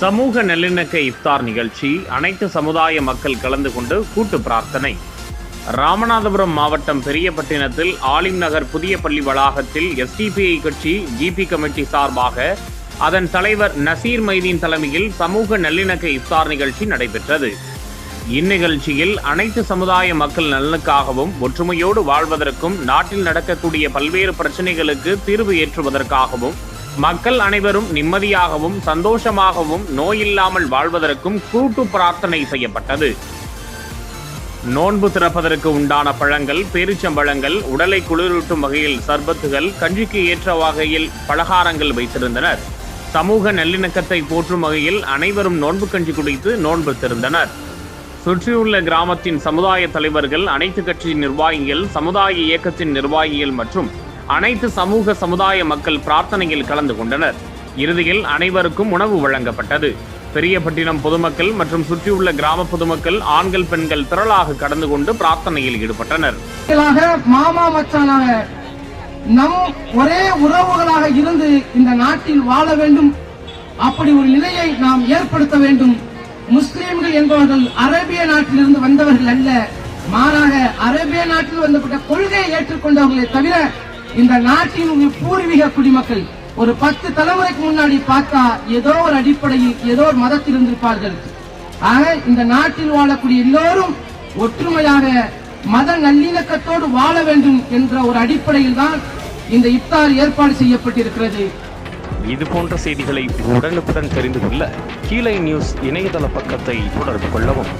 சமூக நல்லிணக்க இஃப்தார் நிகழ்ச்சி அனைத்து சமுதாய மக்கள் கலந்து கொண்டு கூட்டு பிரார்த்தனை. ராமநாதபுரம் மாவட்டம் பெரியபட்டினத்தில் ஆலிம் நகர் புதிய பள்ளி வளாகத்தில் எஸ்டிபிஐ கட்சி ஜிபி கமிட்டி சார்பாக அதன் தலைவர் நசீர் மைதீன் தலைமையில் சமூக நல்லிணக்க இஃப்தார் நிகழ்ச்சி நடைபெற்றது. இந்நிகழ்ச்சியில் அனைத்து சமுதாய மக்கள் நலனுக்காகவும் ஒற்றுமையோடு வாழ்வதற்கும் நாட்டில் நடக்கக்கூடிய பல்வேறு பிரச்சனைகளுக்கு தீர்வு ஏற்றுவதற்காகவும் மக்கள் அனைவரும் நிம்மதியாகவும் சந்தோஷமாகவும் நோயில்லாமல் வாழ்வதற்கும் கூட்டு பிரார்த்தனை செய்யப்பட்டது. நோன்பு திறப்பதற்கு உண்டான பழங்கள் பேரிச்சம்பழங்கள் உடலை குளிரூட்டும் வகையில் சர்பத்துகள் கஞ்சிக்கு ஏற்ற வகையில் பலகாரங்கள் வைத்திருந்தனர். சமூக நல்லிணக்கத்தை போற்றும் வகையில் அனைவரும் நோன்பு கஞ்சி குடித்து நோன்பு திறந்தனர். சுற்றியுள்ள கிராமத்தின் சமுதாய தலைவர்கள் அனைத்து கட்சி நிர்வாகிகள் சமுதாய இயக்கத்தின் நிர்வாகிகள் மற்றும் அனைத்து சமூக சமுதாய மக்கள் பிரார்த்தனையில் கலந்து கொண்டனர். இறுதியில் அனைவருக்கும் உணவு வழங்கப்பட்டது. பெரியபட்டினம் பொதுமக்கள் மற்றும் சுற்றியுள்ள கிராம பொதுமக்கள் ஆண்கள் பெண்கள் திரளாக கடந்து கொண்டு பிரார்த்தனையில் ஈடுபட்டனர். மாமா மச்சானாக நம் ஒரே உறவுகளாக இருந்து இந்த நாட்டில் வாழ வேண்டும். அப்படி ஒரு நிலையை நாம் ஏற்படுத்த வேண்டும். முஸ்லிம்கள் என்பவர்கள் அரேபிய நாட்டிலிருந்து வந்தவர்கள் அல்ல. மாறாக அரேபிய நாட்டில் வந்தப்பட்ட கொள்கையை ஏற்றுக்கொண்டவர்களை தவிர இந்த நாட்டின் பூர்வீக குடிமக்கள் ஒரு பத்து தலைமுறைக்கு முன்னாடி பார்த்தா ஏதோ ஒரு அடிப்படையில் ஏதோ ஒரு மதத்தில் இருந்திருப்பார்கள் ஆக இந்த நாட்டில் வாழக்கூடிய எல்லோரும் ஒற்றுமையாக மத நல்லிணக்கத்தோடு வாழ வேண்டும் என்ற ஒரு அடிப்படையில் தான் இந்த இப்தார் ஏற்பாடு செய்யப்பட்டிருக்கிறது. இது போன்ற செய்திகளை உடனுக்குடன் தெரிந்து கொள்ள கீழே நியூஸ் இணையதள பக்கத்தை தொடர்பு கொள்ளவும்.